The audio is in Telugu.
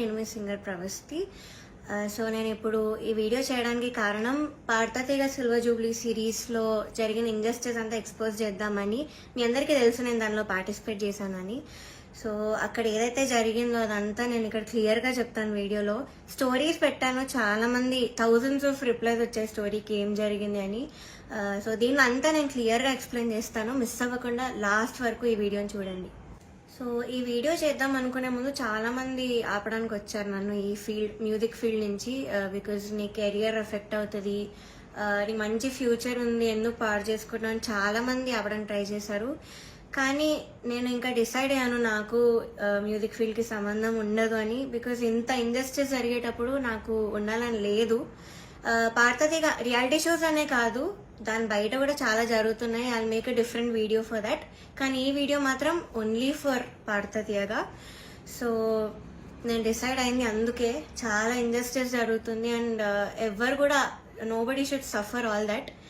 నేను మీ సింగర్ ప్రవస్తి సో నేను ఇప్పుడు ఈ వీడియో చేయడానికి కారణం పార్తతీగ సిల్వర్ జూబ్లీ సిరీస్లో జరిగిన ఇంజస్టిస్ అంతా ఎక్స్పోజ్ చేద్దామని మీ అందరికీ తెలుసు నేను దానిలో పార్టిసిపేట్ చేశానని. సో అక్కడ ఏదైతే జరిగిందో అదంతా నేను ఇక్కడ క్లియర్గా చెప్తాను వీడియోలో. స్టోరీస్ పెట్టాను చాలా మంది థౌజండ్స్ ఆఫ్ రిప్లైస్ వచ్చాయి స్టోరీకి ఏం జరిగింది అని. సో దీనిలో అంతా నేను క్లియర్గా ఎక్స్ప్లెయిన్ చేస్తాను. మిస్ అవ్వకుండా లాస్ట్ వరకు ఈ వీడియోని చూడండి. సో ఈ వీడియో చేద్దాం అనుకునే ముందు చాలా మంది ఆపడానికి వచ్చారు నన్ను ఈ ఫీల్డ్ మ్యూజిక్ ఫీల్డ్ నుంచి బికాజ్ నీ కెరియర్ ఎఫెక్ట్ అవుతుంది. నీ మంచి ఫ్యూచర్ ఉంది ఎందుకు పాడు చేసుకుంటావు చాలామంది చాలా మంది ఆపడానికి ట్రై చేశారు. కానీ నేను ఇంకా డిసైడ్ అయ్యాను నాకు మ్యూజిక్ ఫీల్డ్కి సంబంధం ఉండదు అని బికాజ్ ఇంత ఇండస్ట్రీస్ జరిగేటప్పుడు నాకు ఉండాలని లేదు. ఆ, రియాలిటీ షోస్ అనే కాదు దాని బయట కూడా చాలా జరుగుతున్నాయి. I make a different video for that కానీ ఈ వీడియో మాత్రం ఓన్లీ ఫర్ పార్థతీయగా సో నేను డిసైడ్ అయింది అందుకే చాలా ఇంజస్టిస్ జరుగుతుంది. అండ్ ఎవరు కూడా nobody should suffer all that